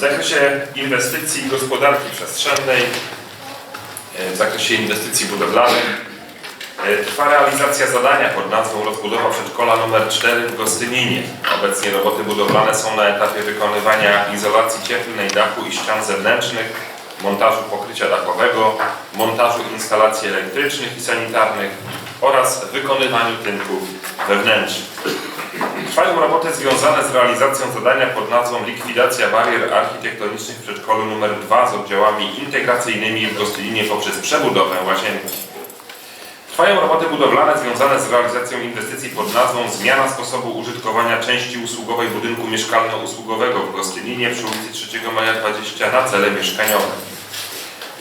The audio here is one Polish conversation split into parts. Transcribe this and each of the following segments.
zakresie inwestycji gospodarki przestrzennej, e, w zakresie inwestycji budowlanych e, trwa realizacja zadania pod nazwą rozbudowa przedszkola nr 4 w Gostyninie. Obecnie roboty budowlane są na etapie wykonywania izolacji cieplnej dachu i ścian zewnętrznych, montażu pokrycia dachowego, montażu instalacji elektrycznych i sanitarnych oraz wykonywaniu tynków wewnętrznych. Trwają roboty związane z realizacją zadania pod nazwą likwidacja barier architektonicznych w przedszkolu nr 2 z oddziałami integracyjnymi w Gostylinie poprzez przebudowę łazienki. Trwają roboty budowlane związane z realizacją inwestycji pod nazwą Zmiana sposobu użytkowania części usługowej budynku mieszkalno-usługowego w Gostyninie przy ulicy 3 Maja 20 na cele mieszkaniowe.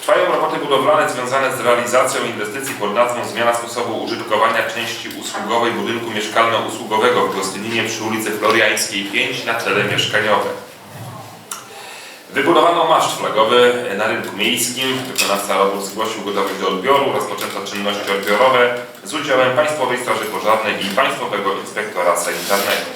Trwają roboty budowlane związane z realizacją inwestycji pod nazwą Zmiana sposobu użytkowania części usługowej budynku mieszkalno-usługowego w Gostyninie przy ulicy Floriańskiej 5 na cele mieszkaniowe. Wybudowano maszt flagowy na rynku miejskim. Wykonawca robót zgłosił gotowość do odbioru. Rozpoczęto czynności odbiorowe z udziałem Państwowej Straży Pożarnej i Państwowego Inspektora Sanitarnego.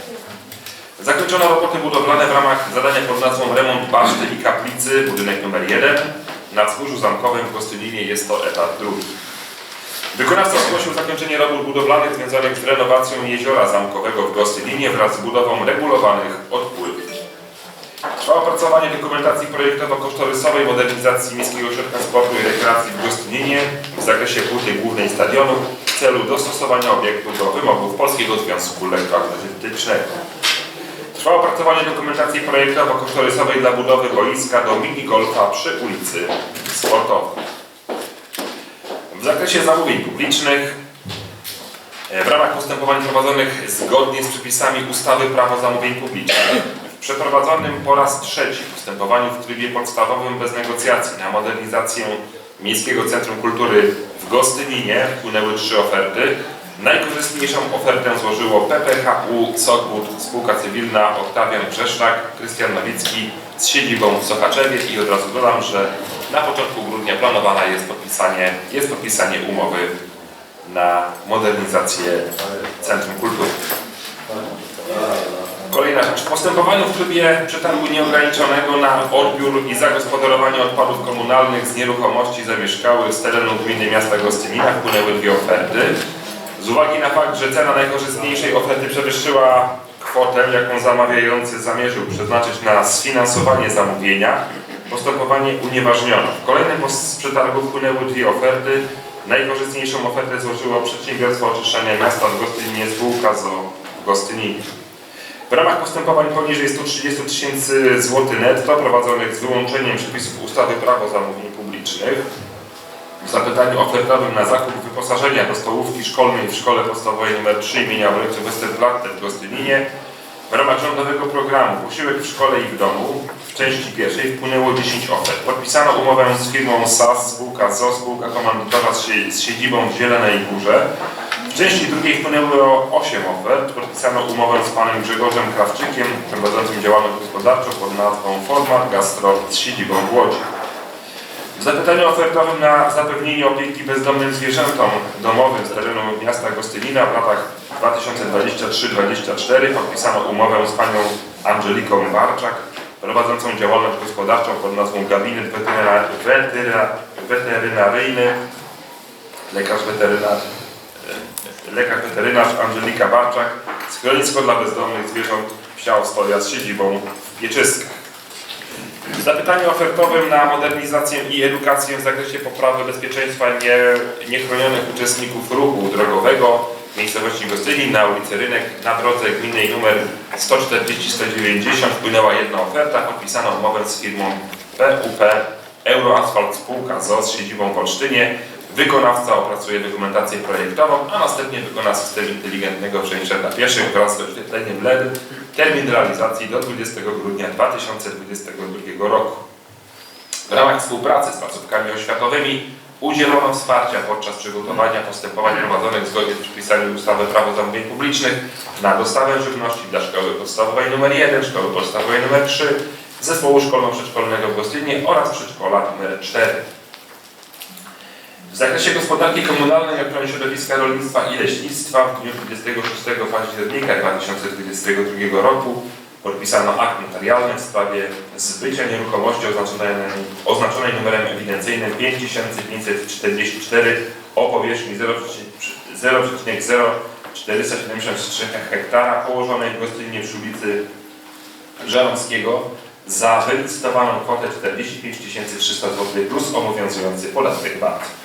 Zakończono roboty budowlane w ramach zadania pod nazwą Remont Baszty i Kaplicy, budynek numer 1. Na wzgórzu zamkowym w Gostylinie jest to etap drugi. Wykonawca zgłosił zakończenie robót budowlanych związanych z renowacją jeziora zamkowego w Gostylinie wraz z budową regulowanych odpływów. Trwa opracowanie dokumentacji projektowo-kosztorysowej modernizacji Miejskiego Ośrodka Sportu i Rekreacji w Gostyninie w zakresie płyty głównej stadionu w celu dostosowania obiektu do wymogów Polskiego Związku Lekkoatletycznego. Trwa opracowanie dokumentacji projektowo-kosztorysowej dla budowy boiska do minigolfa przy ulicy Sportowej. W zakresie zamówień publicznych e, w ramach postępowań prowadzonych zgodnie z przepisami ustawy Prawo zamówień publicznych w przeprowadzonym po raz trzeci postępowaniu w trybie podstawowym bez negocjacji na modernizację Miejskiego Centrum Kultury w Gostyninie wpłynęły trzy oferty. Najkorzystniejszą ofertę złożyło PPHU Sokbud Spółka Cywilna Oktawian Brzeszczak, Krystian Nowicki z siedzibą w Sochaczewie i od razu dodam, że na początku grudnia planowane jest podpisanie, jest podpisanie umowy na modernizację Centrum Kultury. Kolejna rzecz. W postępowaniu w trybie przetargu nieograniczonego na odbiór i zagospodarowanie odpadów komunalnych z nieruchomości zamieszkałych z terenu gminy miasta Gostynina wpłynęły dwie oferty. Z uwagi na fakt, że cena najkorzystniejszej oferty przewyższyła kwotę, jaką zamawiający zamierzył przeznaczyć na sfinansowanie zamówienia, postępowanie unieważniono. W kolejnym przetargu wpłynęły dwie oferty. Najkorzystniejszą ofertę złożyło Przedsiębiorstwo Oczyszczania Miasta w Gostyninie spółka w Gostyninie. W ramach postępowań poniżej 130 tysięcy złotych netto prowadzonych z wyłączeniem przepisów ustawy Prawo zamówień publicznych w zapytaniu ofertowym na zakup wyposażenia do stołówki szkolnej w szkole podstawowej nr 3 imienia ojca Westerplatte w Gostyninie w ramach rządowego programu Posiłek w szkole i w domu w części pierwszej wpłynęło 10 ofert. Podpisano umowę z firmą SAS, spółka ZO, spółka komandytowa z, sie- z siedzibą w Zielenej Górze. W części drugiej wpłynęło 8 ofert. Podpisano umowę z panem Grzegorzem Krawczykiem, prowadzącym działalność gospodarczą pod nazwą Format Gastro z siedzibą w Łodzi. W zapytaniu ofertowym na zapewnienie opieki bezdomnym zwierzętom domowym z terenu miasta Gostynina w latach 2023-2024 podpisano umowę z panią Angeliką Barczak, prowadzącą działalność gospodarczą pod nazwą Gabinet Weteryna, Weteryna, Weterynaryjny, lekarz weterynarz, e, lekarz weterynarz Angelika Barczak, schronisko dla bezdomnych zwierząt Wsia Ostoja z siedzibą w. W zapytaniu ofertowym na modernizację i edukację w zakresie poprawy bezpieczeństwa nie, niechronionych uczestników ruchu drogowego miejscowości Gostynin na ulicy Rynek na drodze gminnej numer 140-190 wpłynęła jedna oferta. Podpisano umowę z firmą PUP Euroasfalt Spółka z siedzibą w Olsztynie. Wykonawca opracuje dokumentację projektową, a następnie wykona system inteligentnego przejścia dla pieszych wraz z oświetleniem LED. Termin realizacji do 20 grudnia 2022 roku. W ramach współpracy z placówkami oświatowymi udzielono wsparcia podczas przygotowania postępowań prowadzonych zgodnie z przepisami ustawy Prawo zamówień publicznych na dostawę żywności dla szkoły podstawowej nr 1, szkoły podstawowej nr 3, zespołu szkolno-przedszkolnego w Gostynie oraz przedszkola nr 4. W zakresie gospodarki komunalnej, ochrony środowiska, rolnictwa i leśnictwa w dniu 26 października 2022 roku Podpisano akt notarialny w sprawie zbycia nieruchomości oznaczonej, oznaczonej numerem ewidencyjnym 5544 o powierzchni 0,0473 hektara położonej w Gostynie przy ulicy za wylicytowaną kwotę 45 300 zł plus obowiązujący podatek VAT.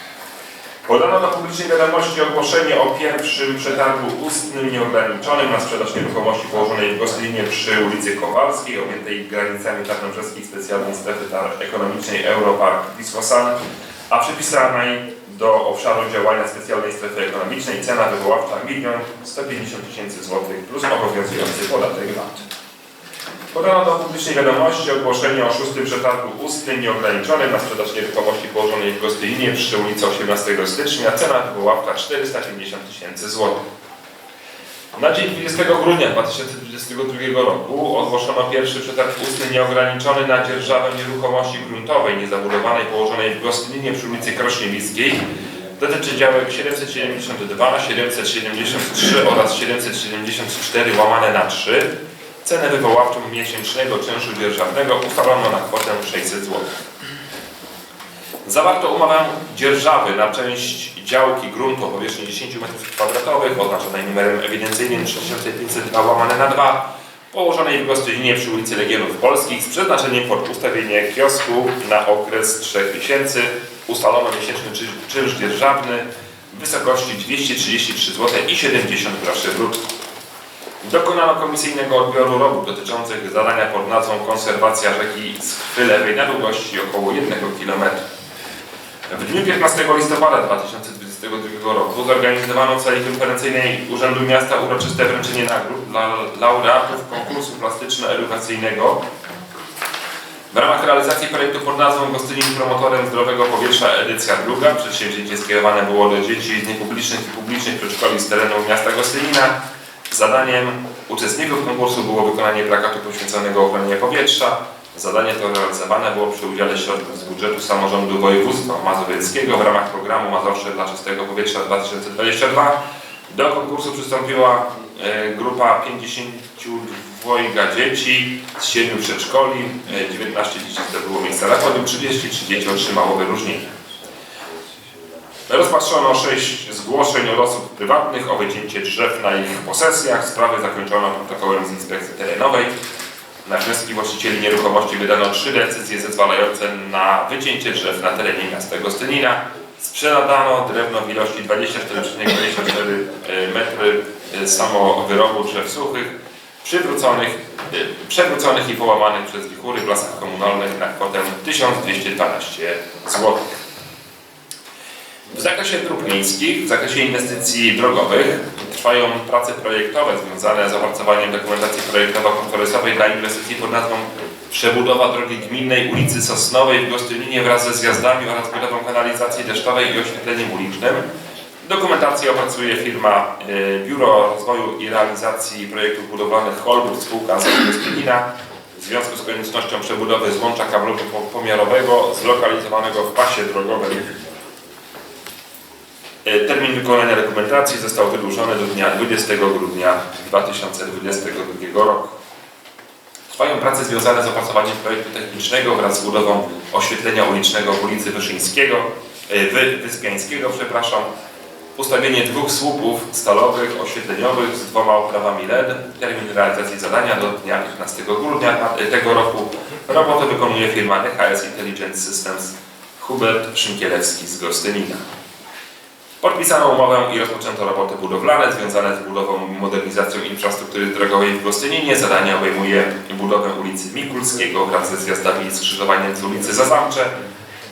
Podano do publicznej wiadomości ogłoszenie o pierwszym przetargu ustnym nieograniczonym na sprzedaż nieruchomości położonej w Gostynie przy ulicy Kowalskiej, objętej granicami Tarnobrzeskiej Specjalnej Strefy Ekonomicznej Europark Wisłosan, a przypisanej do obszaru działania Specjalnej Strefy Ekonomicznej cena wywoławcza 1 150 tysięcy złotych plus obowiązujący podatek VAT. Podano do publicznej wiadomości ogłoszenie o szóstym przetargu ustnym nieograniczonym na sprzedaż nieruchomości położonej w Gostylinie przy ulicy 18 stycznia. Cena wywoławcza 450 tysięcy złotych. Na dzień 20 grudnia 2022 roku ogłoszono pierwszy przetarg ustny nieograniczony na dzierżawę nieruchomości gruntowej niezabudowanej położonej w Gostylinie przy ulicy Krośniewiskiej. Dotyczy działek 772, 773 oraz 774 łamane na 3. Cenę wywoławczą miesięcznego czynszu dzierżawnego ustalono na kwotę 600 zł. Zawarto umowę dzierżawy na część działki gruntu o powierzchni 10 m2 oznaczonej numerem ewidencyjnym 3502 łamane na 2 położonej w Gostylinie przy ulicy Legionów Polskich z przeznaczeniem pod ustawienie kiosku na okres 3 miesięcy. Ustalono miesięczny czynsz dzierżawny w wysokości 233 zł i 70 groszy brutto. Dokonano komisyjnego odbioru robót dotyczących zadania pod nazwą konserwacja rzeki Skwy Lewej na długości około 1 km. W dniu 15 listopada 2022 roku zorganizowano w sali konferencyjnej Urzędu Miasta uroczyste wręczenie nagród dla laureatów konkursu plastyczno-edukacyjnego w ramach realizacji projektu pod nazwą Gostynien promotorem zdrowego powietrza edycja druga. Przedsięwzięcie skierowane było do dzieci z niepublicznych i publicznych przedszkoli z terenu miasta Gostynina. Zadaniem uczestników konkursu było wykonanie plakatu poświęconego ochronie powietrza. Zadanie to realizowane było przy udziale środków z budżetu samorządu województwa mazowieckiego w ramach programu Mazowsze dla czystego powietrza 2022. Do konkursu przystąpiła e, grupa 52 dzieci z 7 przedszkoli. E, 19 dzieci zdobyło miejsce na podium, 33 dzieci otrzymało wyróżnienie. Rozpatrzono sześć zgłoszeń od osób prywatnych o wycięcie drzew na ich posesjach. Sprawy zakończono protokołem z inspekcji terenowej. Na wnioski właścicieli nieruchomości wydano trzy decyzje zezwalające na wycięcie drzew na terenie miasta Gostynina. Sprzedano drewno w ilości 24,24 metry e, samowyrobu drzew suchych, przywróconych, e, przewróconych i połamanych przez wichury w lasach komunalnych na kwotę 1212 zł. W zakresie dróg miejskich, w zakresie inwestycji drogowych trwają prace projektowe związane z opracowaniem dokumentacji projektowo-konkurensowej dla inwestycji pod nazwą Przebudowa drogi gminnej ulicy Sosnowej w Gostylinie wraz ze zjazdami oraz budową kanalizacji deszczowej i oświetleniem ulicznym. Dokumentację opracuje firma y, Biuro Rozwoju i Realizacji Projektów Budowlanych Holbrook spółka z Gostylina w związku z koniecznością przebudowy złącza kablowego pomiarowego zlokalizowanego w pasie drogowym Termin wykonania dokumentacji został wydłużony do dnia 20 grudnia 2022 roku. Trwają prace związane z opracowaniem projektu technicznego wraz z budową oświetlenia ulicznego w ulicy Wyszyńskiego, e, Wy, Wyspiańskiego, przepraszam, ustawienie dwóch słupów stalowych oświetleniowych z dwoma oprawami LED. Termin realizacji zadania do dnia 15 grudnia e, tego roku. Robotę wykonuje firma DHS Intelligent Systems Hubert Szynkielewski z Gostynina. Podpisano umowę i rozpoczęto roboty budowlane związane z budową i modernizacją infrastruktury drogowej w Gostyninie. Zadanie obejmuje budowę ulicy Mikulskiego wraz ze zjazdami i skrzyżowaniem z ulicy Zazamcze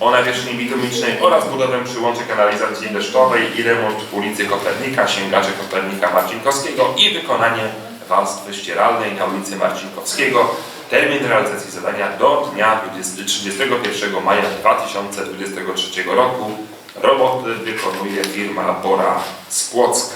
o nawierzchni bitumicznej oraz budowę przyłączy kanalizacji deszczowej i remont ulicy Kopernika, sięgaczy Kopernika Marcinkowskiego i wykonanie warstwy ścieralnej na ulicy Marcinkowskiego. Termin realizacji zadania do dnia 20 31 maja 2023 roku. Roboty wykonuje firma Bora z Płocka.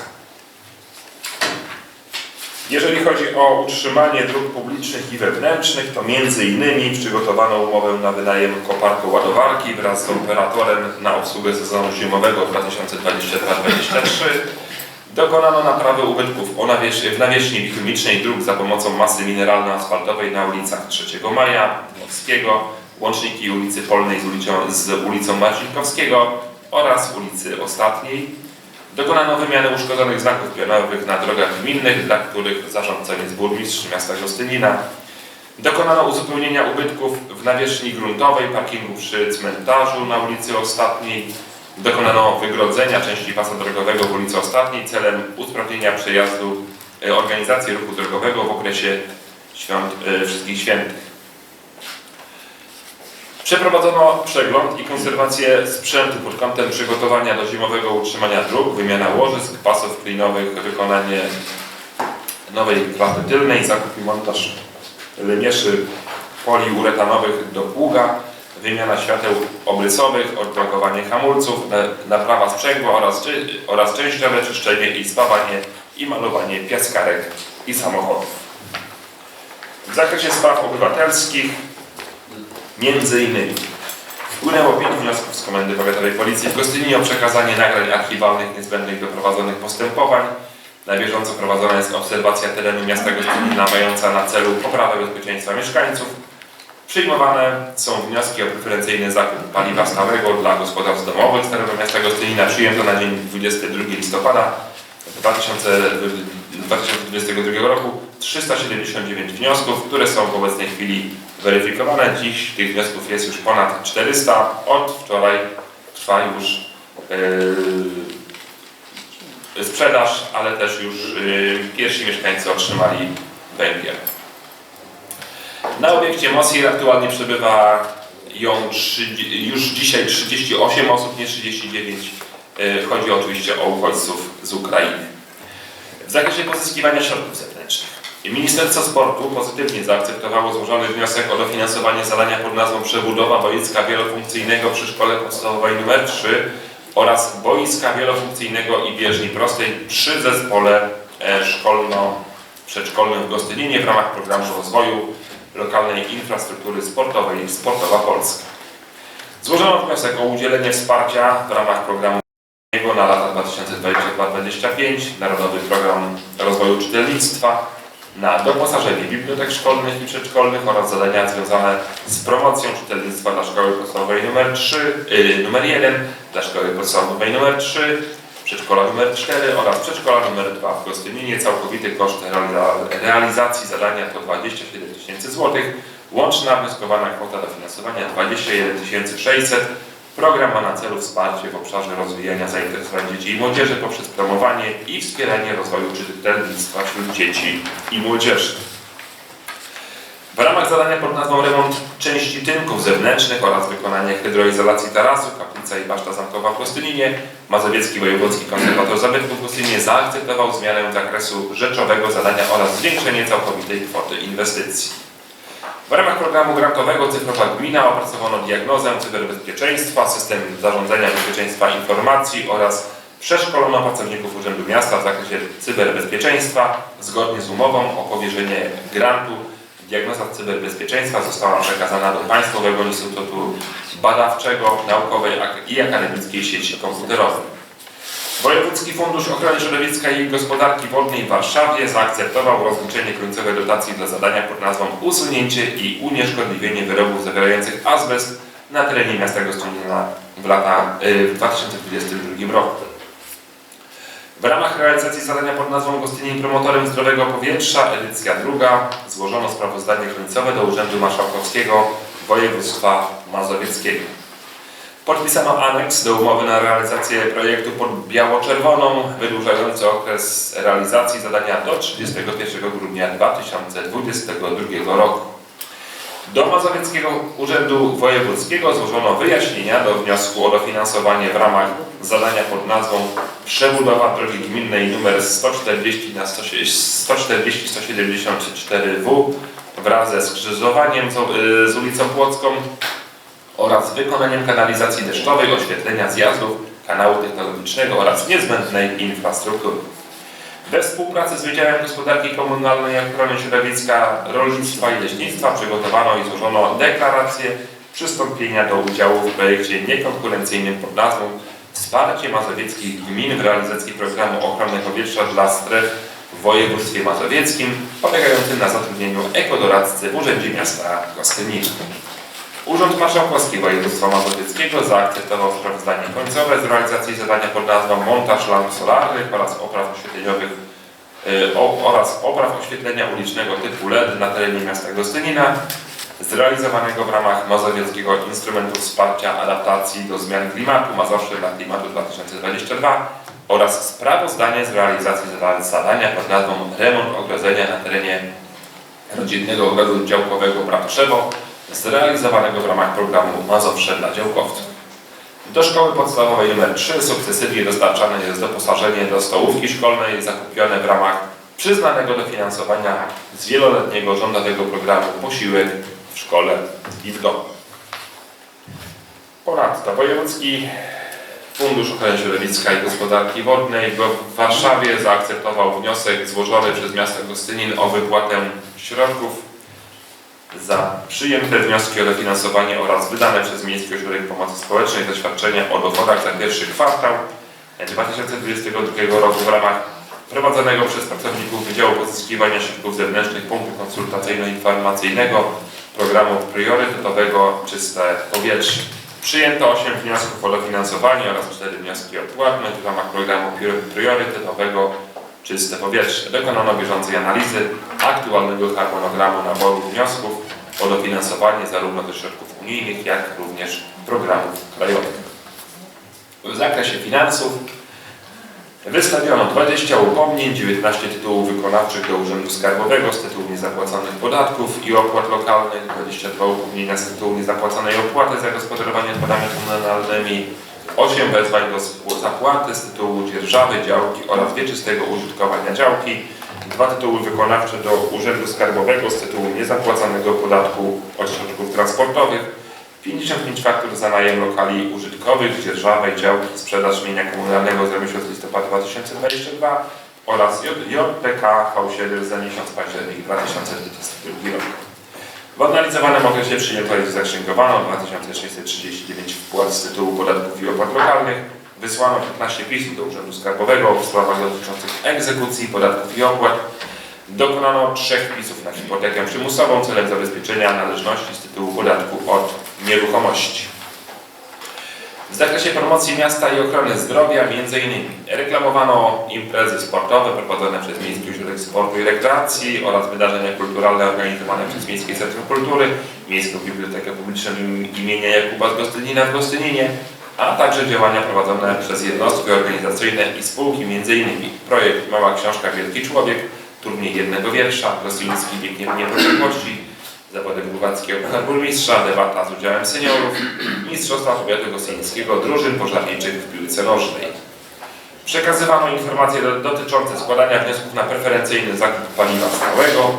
Jeżeli chodzi o utrzymanie dróg publicznych i wewnętrznych, to innymi przygotowano umowę na wynajem koparku ładowarki wraz z operatorem na obsługę sezonu zimowego 2022-2023. Dokonano naprawy ubytków w nawierzchni bitumicznej dróg za pomocą masy mineralno-asfaltowej na ulicach 3 Maja, Dmowskiego, łączniki ulicy Polnej z ulicą, z ulicą Marcinkowskiego oraz ulicy Ostatniej. Dokonano wymiany uszkodzonych znaków pionowych na drogach gminnych, dla których zarządcą jest burmistrz miasta Gostynina. Dokonano uzupełnienia ubytków w nawierzchni gruntowej parkingu przy cmentarzu na ulicy Ostatniej. Dokonano wygrodzenia części pasa drogowego w ulicy Ostatniej celem usprawnienia przejazdu e, organizacji ruchu drogowego w okresie świąt, e, Wszystkich Świętych. Przeprowadzono przegląd i konserwację sprzętu pod kątem przygotowania do zimowego utrzymania dróg, wymiana łożysk, pasów klinowych, wykonanie nowej klapy tylnej, zakup i montaż lemieszy poliuretanowych do pługa, wymiana świateł obrysowych, odblokowanie hamulców, na- naprawa sprzęgła oraz, oraz częściowe czyszczenie i spawanie i malowanie piaskarek i samochodów. W zakresie spraw obywatelskich między innymi wpłynęło pięć wniosków z Komendy Powiatowej Policji w Gostyninie o przekazanie nagrań archiwalnych niezbędnych do prowadzonych postępowań. Na bieżąco prowadzona jest obserwacja terenu miasta Gostynina mająca na celu poprawę bezpieczeństwa mieszkańców. Przyjmowane są wnioski o preferencyjny zakup paliwa stałego dla gospodarstw domowych z terenu miasta Gostynina. Przyjęto na dzień 22 listopada 2000 2022 roku 379 wniosków, które są w obecnej chwili weryfikowane. Dziś tych wniosków jest już ponad 400. Od wczoraj trwa już yy, sprzedaż, ale też już yy, pierwsi mieszkańcy otrzymali węgiel. Na obiekcie Mosir aktualnie przebywa ją 30, już dzisiaj 38 osób, nie 39. Yy, Chodzi oczywiście o uchodźców z Ukrainy. W zakresie pozyskiwania środków zewnętrznych. Ministerstwo Sportu pozytywnie zaakceptowało złożony wniosek o dofinansowanie zadania pod nazwą Przebudowa boiska wielofunkcyjnego przy Szkole Podstawowej nr 3 oraz boiska wielofunkcyjnego i bieżni prostej przy zespole e, szkolno-przedszkolnym w Gostyninie w ramach programu rozwoju lokalnej infrastruktury sportowej Sportowa Polska. Złożono wniosek o udzielenie wsparcia w ramach programu na lata 2022-2025, Narodowy Program Rozwoju Czytelnictwa, na doposażenie bibliotek szkolnych i przedszkolnych oraz zadania związane z promocją czytelnictwa dla szkoły podstawowej nr 3, y, numer 1, dla szkoły podstawowej nr 3, przedszkola nr 4 oraz przedszkola nr 2 w Gostyninie. Całkowity koszt realiza- realizacji zadania to 27 tysięcy złotych. Łączna wnioskowana kwota dofinansowania 21 600 Program ma na celu wsparcie w obszarze rozwijania zainteresowań dzieci i młodzieży poprzez promowanie i wspieranie rozwoju czytelnictwa wśród dzieci i młodzieży. W ramach zadania pod nazwą remont części tynków zewnętrznych oraz wykonanie hydroizolacji tarasu, kaplica i baszta zamkowa w Gostyninie, Mazowiecki Wojewódzki Konserwator Zabytków w Gostyninie zaakceptował zmianę zakresu rzeczowego zadania oraz zwiększenie całkowitej kwoty inwestycji. W ramach programu grantowego Cyfrowa Gmina opracowano diagnozę cyberbezpieczeństwa, system zarządzania bezpieczeństwa informacji oraz przeszkolono pracowników Urzędu Miasta w zakresie cyberbezpieczeństwa. Zgodnie z umową o powierzenie grantu diagnoza cyberbezpieczeństwa została przekazana do Państwowego Instytutu Badawczego, Naukowej i Akademickiej Sieci Komputerowej. Wojewódzki Fundusz Ochrony Środowiska i Gospodarki Wodnej w Warszawie zaakceptował rozliczenie końcowej dotacji dla zadania pod nazwą Usunięcie i unieszkodliwienie wyrobów zawierających azbest na terenie miasta Gostynina w, lata, y, w 2022 roku. W ramach realizacji zadania pod nazwą Gostynin Promotorem Zdrowego Powietrza, edycja druga, złożono sprawozdanie końcowe do Urzędu Marszałkowskiego Województwa Mazowieckiego. Podpisano aneks do umowy na realizację projektu pod biało-czerwoną, wydłużający okres realizacji zadania do 31 grudnia 2022 roku. Do Mazowieckiego Urzędu Wojewódzkiego złożono wyjaśnienia do wniosku o dofinansowanie w ramach zadania pod nazwą Przebudowa drogi gminnej nr 140 na 140-174W wraz ze skrzyżowaniem z, y, ulicą Płocką oraz wykonaniem kanalizacji deszczowej, oświetlenia zjazdów, kanału technologicznego oraz niezbędnej infrastruktury. We współpracy z Wydziałem Gospodarki Komunalnej i Ochrony Środowiska, Rolnictwa i Leśnictwa przygotowano i złożono deklarację przystąpienia do udziału w projekcie niekonkurencyjnym pod nazwą Wsparcie mazowieckich gmin w realizacji programu ochrony powietrza dla stref w województwie mazowieckim polegającym na zatrudnieniu ekodoradcy w Urzędzie Miasta Gostynin. Urząd Marszałkowski Województwa Mazowieckiego zaakceptował sprawozdanie końcowe z realizacji zadania pod nazwą montaż lamp solarnych oraz opraw oświetleniowych y, oraz opraw oświetlenia ulicznego typu LED na terenie miasta Gostynina zrealizowanego w ramach Mazowieckiego Instrumentu Wsparcia Adaptacji do Zmian Klimatu Mazowsze dla Klimatu 2022 oraz sprawozdanie z realizacji zada- zadania pod nazwą remont ogrodzenia na terenie rodzinnego ogrodu działkowego Bratoszewo zrealizowanego w ramach programu Mazowsze dla działkowców. Do szkoły podstawowej nr 3 sukcesywnie dostarczane jest doposażenie do stołówki szkolnej zakupione w ramach przyznanego dofinansowania z wieloletniego rządowego programu Posiłek w szkole i w domu. Ponadto Wojewódzki Fundusz Ochrony Środowiska i Gospodarki Wodnej w Warszawie zaakceptował wniosek złożony przez miasto Gostynin o wypłatę środków za przyjęte wnioski o dofinansowanie oraz wydane przez Miejski Ośrodek Pomocy Społecznej zaświadczenia o dochodach za pierwszy kwartał 2022 roku w ramach prowadzonego przez pracowników Wydziału Pozyskiwania Środków Zewnętrznych Punktu Konsultacyjno-Informacyjnego programu priorytetowego Czyste Powietrze. Przyjęto 8 wniosków o dofinansowanie oraz 4 wnioski o płatność w ramach programu prior- priorytetowego Czyste Powietrze. Dokonano bieżącej analizy aktualnego harmonogramu naboru wniosków o dofinansowanie zarówno ze środków unijnych, jak również programów krajowych. W zakresie finansów wystawiono 20 upomnień, 19 tytułów wykonawczych do Urzędu Skarbowego z tytułu niezapłaconych podatków i opłat lokalnych, 22 upomnienia z tytułu niezapłaconej opłaty za gospodarowanie odpadami komunalnymi, 8 wezwań do zapłaty z tytułu dzierżawy działki oraz wieczystego użytkowania działki, dwa tytuły wykonawcze do Urzędu Skarbowego z tytułu niezapłaconego podatku od środków transportowych, 55 faktur za najem lokali użytkowych, dzierżawę działki, sprzedaż mienia komunalnego za miesiąc listopad 2022 oraz JPK V7 za miesiąc październik 2022 rok. W analizowanym okresie przyjęto i zaksięgowano 2639 wpłat z tytułu podatków i opłat lokalnych. Wysłano 15 pism do Urzędu Skarbowego w sprawach dotyczących egzekucji podatków i opłat. Dokonano trzech wpisów na hipotekę przymusową celem zabezpieczenia należności z tytułu podatku od nieruchomości. W zakresie promocji miasta i ochrony zdrowia m.in. reklamowano imprezy sportowe prowadzone przez Miejski Ośrodek Sportu i Rekreacji oraz wydarzenia kulturalne organizowane przez Miejskie Centrum Kultury, Miejską Bibliotekę Publiczną im- imienia Jakuba z Gostynina w Gostyninie, a także działania prowadzone przez jednostki organizacyjne i spółki m.in. projekt Mała Książka Wielki Człowiek, turniej jednego wiersza, Gostyński biegnie w niepodległości, zawody głowackie Puchar Burmistrza, debata z udziałem seniorów, Mistrzostwa Powiatu Gostyńskiego, drużyn pożarniczych w piłce nożnej. Przekazywano informacje do, dotyczące składania wniosków na preferencyjny zakup paliwa stałego.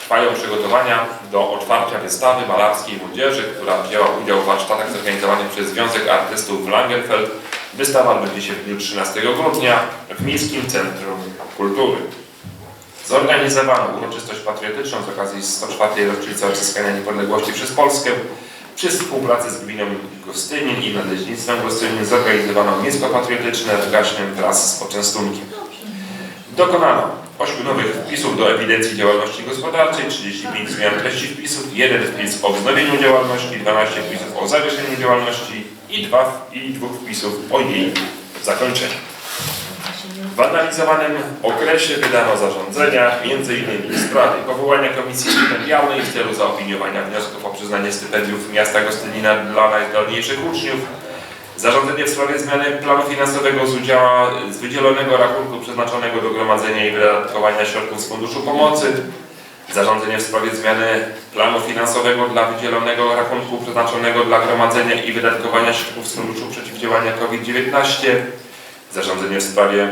Trwają przygotowania do otwarcia wystawy malarskiej młodzieży, która wzięła udział w warsztatach zorganizowanych przez Związek Artystów w Langenfeld. Wystawa odbędzie się w dniu 13 grudnia w Miejskim Centrum Kultury. Zorganizowano uroczystość patriotyczną z okazji 104. rocznicy odzyskania niepodległości przez Polskę. Przy współpracy z gminą Gostynin i Nadleśnictwem Gostynin zorganizowano nisko-patriotyczne gaśnym wraz z poczęstunkiem. Dokonano 8 nowych wpisów do ewidencji działalności gospodarczej, 35 zmian treści wpisów, jeden wpis o wznowieniu działalności, 12 wpisów o zawieszeniu działalności i, dwa, i dwóch wpisów o jej zakończeniu. W analizowanym okresie wydano zarządzenia, m.in. w sprawie powołania komisji stypendialnej w celu zaopiniowania wniosków o przyznanie stypendiów miasta Gostynina dla najzdolniejszych uczniów, zarządzenie w sprawie zmiany planu finansowego z udziału z wydzielonego rachunku przeznaczonego do gromadzenia i wydatkowania środków z Funduszu Pomocy, zarządzenie w sprawie zmiany planu finansowego dla wydzielonego rachunku przeznaczonego dla gromadzenia i wydatkowania środków z Funduszu Przeciwdziałania COVID-19, zarządzenie w sprawie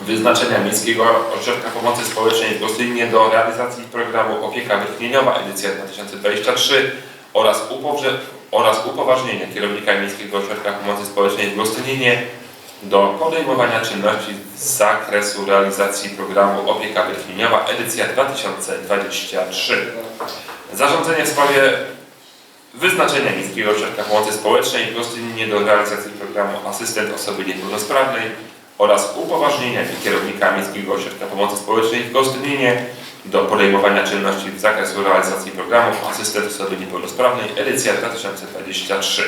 wyznaczenia Miejskiego Ośrodka Pomocy Społecznej w Gostyninie do realizacji programu Opieka Wytchnieniowa edycja 2023 oraz, upobrze- oraz upoważnienia kierownika Miejskiego Ośrodka Pomocy Społecznej w Gostyninie do podejmowania czynności z zakresu realizacji programu Opieka Wytchnieniowa edycja 2023. Zarządzenie w sprawie wyznaczenia Miejskiego Ośrodka Pomocy Społecznej w Gostyninie do realizacji programu Asystent Osoby Niepełnosprawnej oraz upoważnienia kierownika Miejskiego Ośrodka Pomocy Społecznej w Gostyninie do podejmowania czynności w zakresu realizacji programu Asystent Osoby Niepełnosprawnej edycja 2023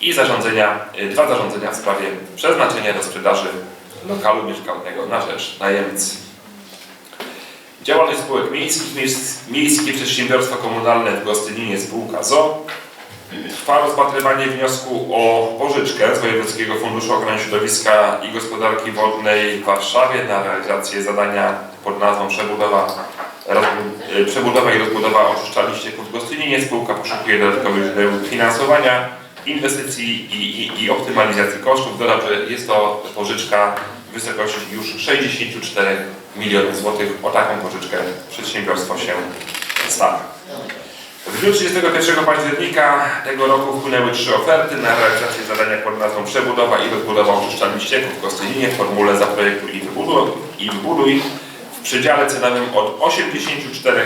i zarządzenia, y, dwa zarządzenia w sprawie przeznaczenia do sprzedaży lokalu mieszkalnego na rzecz najemcy. Działalność spółek miejskich, Miejskie Przedsiębiorstwo Komunalne w Gostyninie Spółka ZO. Trwa rozpatrywanie wniosku o pożyczkę z Wojewódzkiego Funduszu Ochrony Środowiska i Gospodarki Wodnej w Warszawie na realizację zadania pod nazwą Przebudowa, y, przebudowa i rozbudowa oczyszczalni ścieków w Gostyninie. Spółka poszukuje dodatkowych źródeł finansowania, inwestycji i, i, i optymalizacji kosztów. Dodam, że jest to pożyczka w wysokości już 64 milionów złotych. O taką pożyczkę przedsiębiorstwo się stara. W dniu 31 października tego roku wpłynęły trzy oferty na realizację zadania pod nazwą Przebudowa i rozbudowa oczyszczalni ścieków w Gostyninie w formule Zaprojektuj i wybuduj, i wybuduj w przedziale cenowym od 84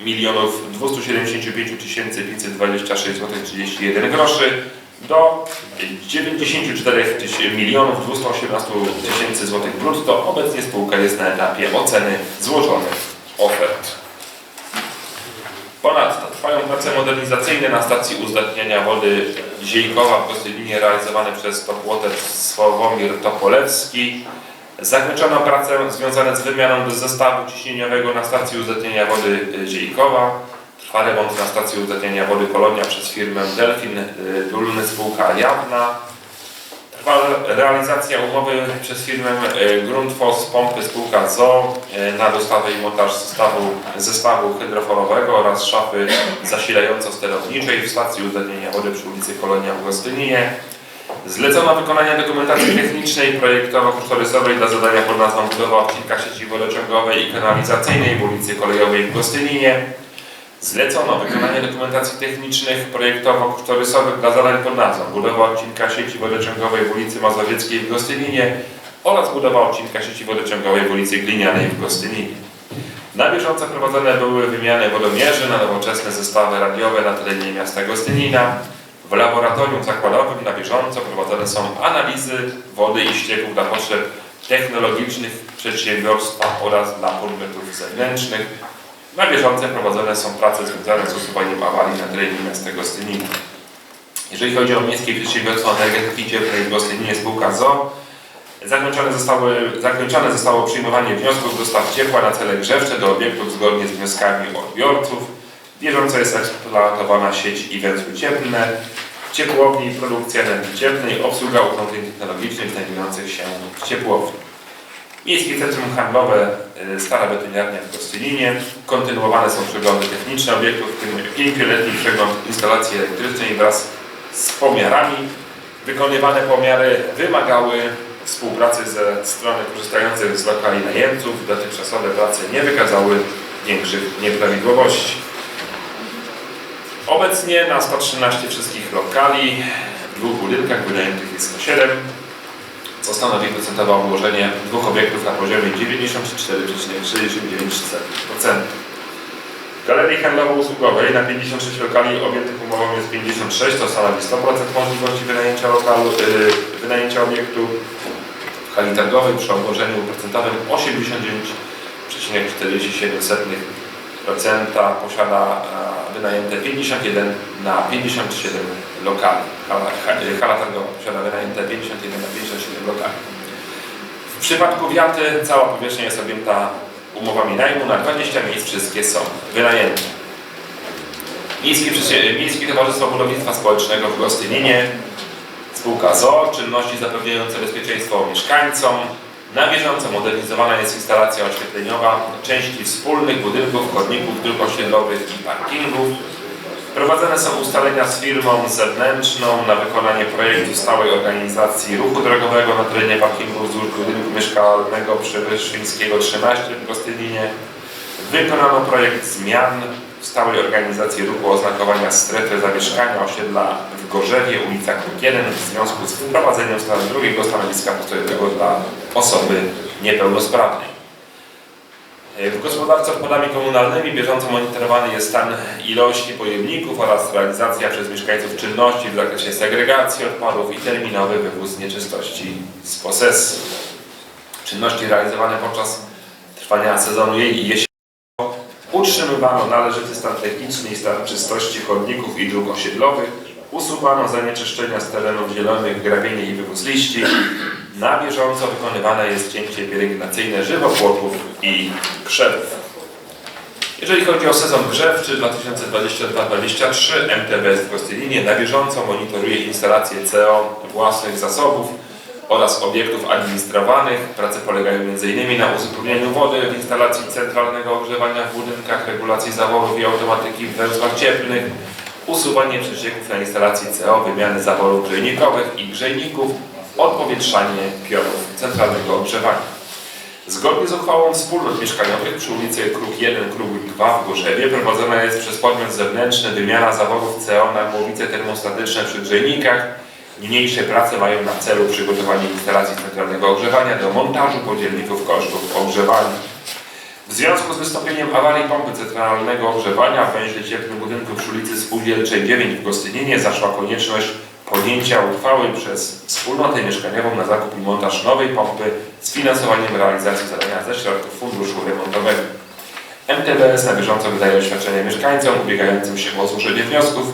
milionów 275 tysięcy 526 zł 31 groszy do 94 tyś- milionów 218 tysięcy złotych brutto. Obecnie spółka jest na etapie oceny złożonych ofert. Ponadto trwają prace modernizacyjne na stacji uzdatniania wody Ziejkowa w Gostylinie realizowane przez Topłoter Sławomir Topolewski. Zakończono pracę związane z wymianą zestawu ciśnieniowego na stacji uzdatniania wody Ziejkowa. Trwa remont na stacji uzdatniania wody Polonia przez firmę Delfin y, Dulny spółka Jawna. Trwa realizacja umowy przez firmę y, Grundfos Pompy spółka ZO y, na dostawę i montaż zestawu, zestawu hydroforowego oraz szafy zasilająco-sterowniczej w stacji uzdatniania wody przy ulicy Kolonia w Gostyninie. Zlecono wykonanie dokumentacji technicznej projektowo-kosztorysowej dla zadania pod nazwą budowa odcinka sieci wodociągowej i kanalizacyjnej w ulicy Kolejowej w Gostyninie. Zlecono wykonanie dokumentacji technicznych projektowo-kosztorysowych dla zadań pod nazwą budowa odcinka sieci wodociągowej w ulicy Mazowieckiej w Gostyninie oraz budowa odcinka sieci wodociągowej w ulicy Glinianej w Gostyninie. Na bieżąco prowadzone były wymiany wodomierzy na nowoczesne zestawy radiowe na terenie miasta Gostynina. W laboratorium zakładowym na bieżąco prowadzone są analizy wody i ścieków dla potrzeb technologicznych przedsiębiorstwa oraz dla podmiotów zewnętrznych. Na bieżąco prowadzone są prace związane z usuwaniem awarii na terenie miasta Gostynina. Jeżeli chodzi o Miejskie Przedsiębiorstwo Energetyki Cieplnej w Gostyninie spółka ZO, zakończone zakończone zostało przyjmowanie wniosków dostaw ciepła na cele grzewcze do obiektów zgodnie z wnioskami odbiorców. Bieżąco jest eksploatowana sieć i węzły cieplne, ciepłowni, produkcja energii cieplnej, obsługa urządzeń technologicznych znajdujących się w ciepłowni. Miejskie Centrum Handlowe y, Stara Betoniarnia w Gostylinie. Kontynuowane są przeglądy techniczne obiektów, w tym pięcioletni przegląd instalacji elektrycznej wraz z pomiarami. Wykonywane pomiary wymagały współpracy ze strony korzystających z lokali najemców. Dotychczasowe prace nie wykazały większych nieprawidłowości. Obecnie na 113 wszystkich lokali w dwóch budynkach wynajętych jest 107, co stanowi procentowe obłożenie dwóch obiektów na poziomie 94,69%. W Galerii Handlowo-Usługowej na 56 lokali objętych umową jest 56, to stanowi 100% możliwości wynajęcia lokalu, yy, wynajęcia obiektu. W hali targowej przy obłożeniu procentowym 89,47% posiada wynajęte 51 na 57 lokali. Hala, ha- hala targowa posiada wynajęte 51 na 57 lokali. W przypadku wiaty cała powierzchnia jest objęta umowami najmu na 20 miejsc, wszystkie są wynajęte. Miejskie, Miejskie Towarzystwo Budownictwa Społecznego w Gostyninie, spółka ZO, czynności zapewniające bezpieczeństwo mieszkańcom. Na bieżąco modernizowana jest instalacja oświetleniowa części wspólnych budynków, chodników, dróg osiedlowych i parkingów. Prowadzone są ustalenia z firmą zewnętrzną na wykonanie projektu stałej organizacji ruchu drogowego na terenie parkingu wzdłuż budynku mieszkalnego przy Wyszyńskiego 13 w Gostyninie. Wykonano projekt zmian w stałej organizacji ruchu oznakowania strefy zamieszkania osiedla w Gorzewie, ulica Kruk 1 w związku z wprowadzeniem stan drugiego stanowiska postojowego dla osoby niepełnosprawnej. W gospodarce odpadami komunalnymi bieżąco monitorowany jest stan ilości pojemników oraz realizacja przez mieszkańców czynności w zakresie segregacji odpadów i terminowy wywóz nieczystości z posesji. Czynności realizowane podczas trwania sezonu jej i jesiennego utrzymywano należyty stan techniczny i stan czystości chodników i dróg osiedlowych, usuwano zanieczyszczenia z terenów zielonych, grabienie i wywóz liści, na bieżąco wykonywane jest cięcie pielęgnacyjne żywopłotów i krzewów. Jeżeli chodzi o sezon grzewczy 2022-2023, MTBS w Gostylinie na bieżąco monitoruje instalacje CO własnych zasobów oraz obiektów administrowanych. Prace polegają m.in. na uzupełnieniu wody w instalacji centralnego ogrzewania w budynkach, regulacji zaworów i automatyki w węzłach cieplnych, usuwanie przecieków na instalacji CO, wymiany zaworów grzejnikowych i grzejników, odpowietrzanie pionów centralnego ogrzewania. Zgodnie z uchwałą wspólnot mieszkaniowych przy ulicy Kruk 1, Kruk 2 w Gorzewie prowadzona jest przez podmiot zewnętrzny wymiana zaworów CO na głowice termostatyczne przy grzejnikach. Niniejsze prace mają na celu przygotowanie instalacji centralnego ogrzewania do montażu podzielników kosztów ogrzewania. W związku z wystąpieniem awarii pompy centralnego ogrzewania w węźle cieplnym budynku przy ulicy Spółdzielczej 9 w Gostyninie zaszła konieczność podjęcia uchwały przez wspólnotę mieszkaniową na zakup i montaż nowej pompy z finansowaniem realizacji zadania ze środków funduszu remontowego. MTBS na bieżąco wydaje oświadczenia mieszkańcom ubiegającym się o złożenie wniosków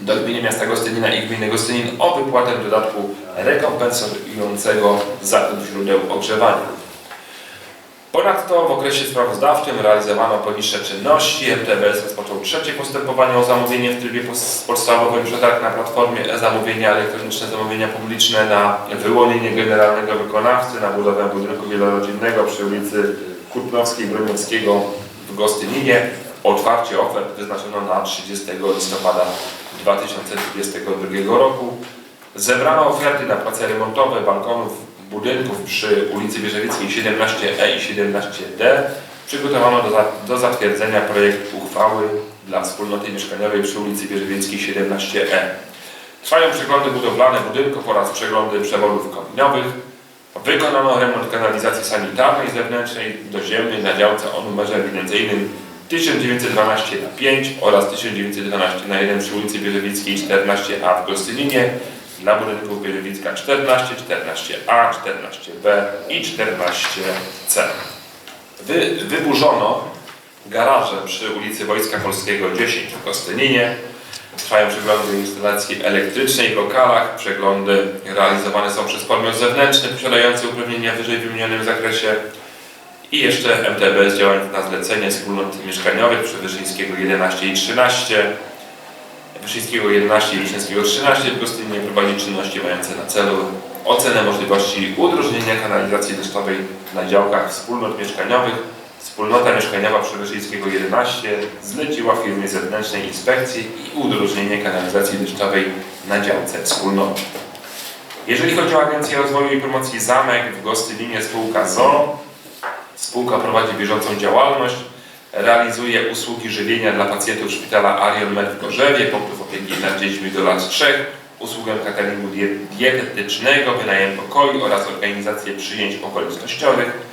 do gminy miasta Gostynina i gminy Gostynin o wypłatę dodatku rekompensującego zakup źródeł ogrzewania. Ponadto w okresie sprawozdawczym realizowano poniższe czynności. MTBS rozpoczął trzecie postępowanie o zamówienie w trybie podstawowym przetarg na platformie e-zamówienia elektroniczne zamówienia publiczne na wyłonienie generalnego wykonawcy na budowę budynku wielorodzinnego przy ulicy Kutnowskiej Broniewskiego w Gostyninie. Otwarcie ofert wyznaczono na 30 listopada 2022 roku. Zebrano oferty na prace remontowe balkonów budynków przy ulicy Wierzewickiej 17E i 17D. Przygotowano do, za, do zatwierdzenia projekt uchwały dla wspólnoty mieszkaniowej przy ulicy Wierzewickiej 17E. Trwają przeglądy budowlane budynków oraz przeglądy przewodów kominowych. Wykonano remont kanalizacji sanitarnej zewnętrznej doziemnej na działce o numerze ewidencyjnym 1912 na 5 oraz 1912 na 1 przy ulicy Wierzewickiej 14A w Gostyninie dla budynków Wierzewicka 14, 14A, 14B i 14C. Wy, wyburzono garaże przy ulicy Wojska Polskiego 10 w Gostyninie. Trwają przeglądy instalacji elektrycznej w lokalach. Przeglądy realizowane są przez podmiot zewnętrzny posiadający uprawnienia w wyżej wymienionym zakresie. I jeszcze MTBS działając na zlecenie wspólnot mieszkaniowych przy Wyszyńskiego 11 i 13 Wyszyńskiego 11 i Wyszyńskiego 13 w Gostyninie prowadzi czynności mające na celu ocenę możliwości udrożnienia kanalizacji deszczowej na działkach wspólnot mieszkaniowych. Wspólnota mieszkaniowa przy Wyszyńskiego 11 zleciła firmie zewnętrznej inspekcji i udrożnienie kanalizacji deszczowej na działce wspólnoty. Jeżeli chodzi o Agencję Rozwoju i Promocji Zamek w Gostyninie spółka ZOO, spółka prowadzi bieżącą działalność, realizuje usługi żywienia dla pacjentów szpitala Arion Med w Gorzewie, punktów opieki nad dziećmi do lat 3, usługę cateringu die- dietetycznego, wynajem pokoi oraz organizację przyjęć okolicznościowych.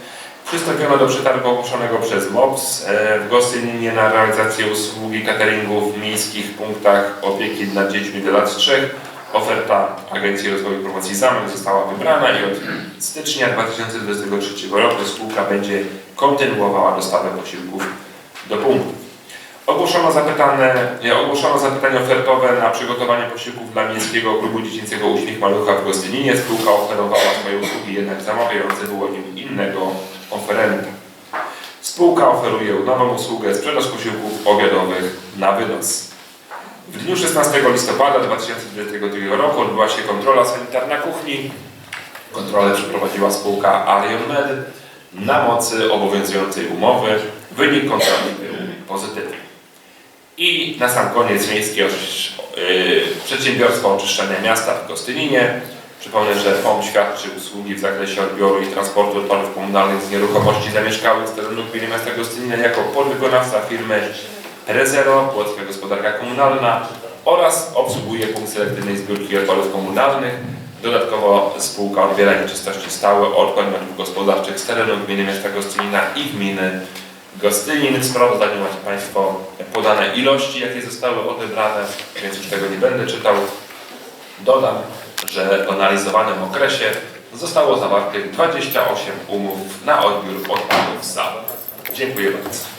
Przystąpiono do przetargu ogłoszonego przez MOPS e, w Gostyninie na realizację usługi cateringu w miejskich punktach opieki nad dziećmi do lat 3. Oferta Agencji Rozwoju i Promocji Zamek została wybrana i od stycznia 2023 roku spółka będzie kontynuowała dostawę posiłków do punktów. Ogłoszono, zapytane, ogłoszono ofertowe na przygotowanie posiłków dla Miejskiego Klubu Dziecięcego Uśmiech Malucha w Gostyninie. Spółka oferowała swoje usługi, jednak zamawiający wyłonił innego oferenta. Spółka oferuje nową usługę sprzedaż posiłków obiadowych na wynos. W dniu 16 listopada 2022 roku odbyła się kontrola sanitarna kuchni. Kontrolę przeprowadziła spółka Arion Med na mocy obowiązującej umowy. Wynik kontroli był pozytywny. I na sam koniec Miejskie yy, Przedsiębiorstwo Oczyszczania Miasta w Gostyninie. Przypomnę, że POM świadczy usługi w zakresie odbioru i transportu odpadów komunalnych z nieruchomości zamieszkałych z terenu gminy miasta Gostynina jako podwykonawca firmy Rezero, Płocka Gospodarka Komunalna oraz obsługuje punkt selektywnej zbiórki odpadów komunalnych. Dodatkowo spółka odbiera nieczystości stałe od podmiotów gospodarczych z terenu gminy miasta Gostynina i gminy gostynin. W sprawozdaniu macie Państwo podane ilości, jakie zostały odebrane, więc już tego nie będę czytał. Dodam, że w analizowanym okresie zostało zawartych 28 umów na odbiór odpadów ZAW. Dziękuję bardzo.